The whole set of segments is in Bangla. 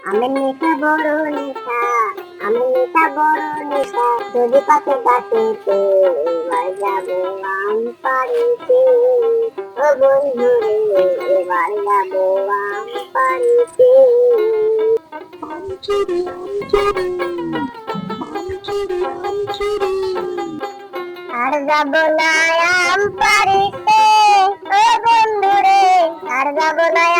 আমি নেশা বড় নেশা আমি নেশা বড় নেশা যদি পাতে গাছেতে এবার যাব আম ও বন্ধু রে এবার যাব আম পাড়িতে। আর যাব না আম পাড়িতে। ও বন্ধু রে আর যাব না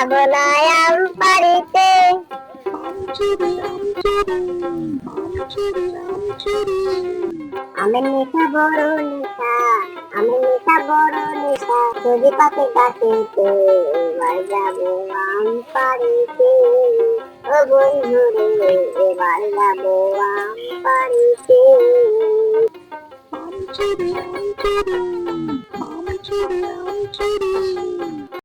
যাব না আম পাড়িতে আমি নেশা বড় নেশা আমি নেশা বড় নেশা যদি পাতে গাছেতে এবার যাব আম পাড়িতে ও বন্ধু এবার যাব আম পাড়িতে I'm kidding, I'm kidding, I'm kidding,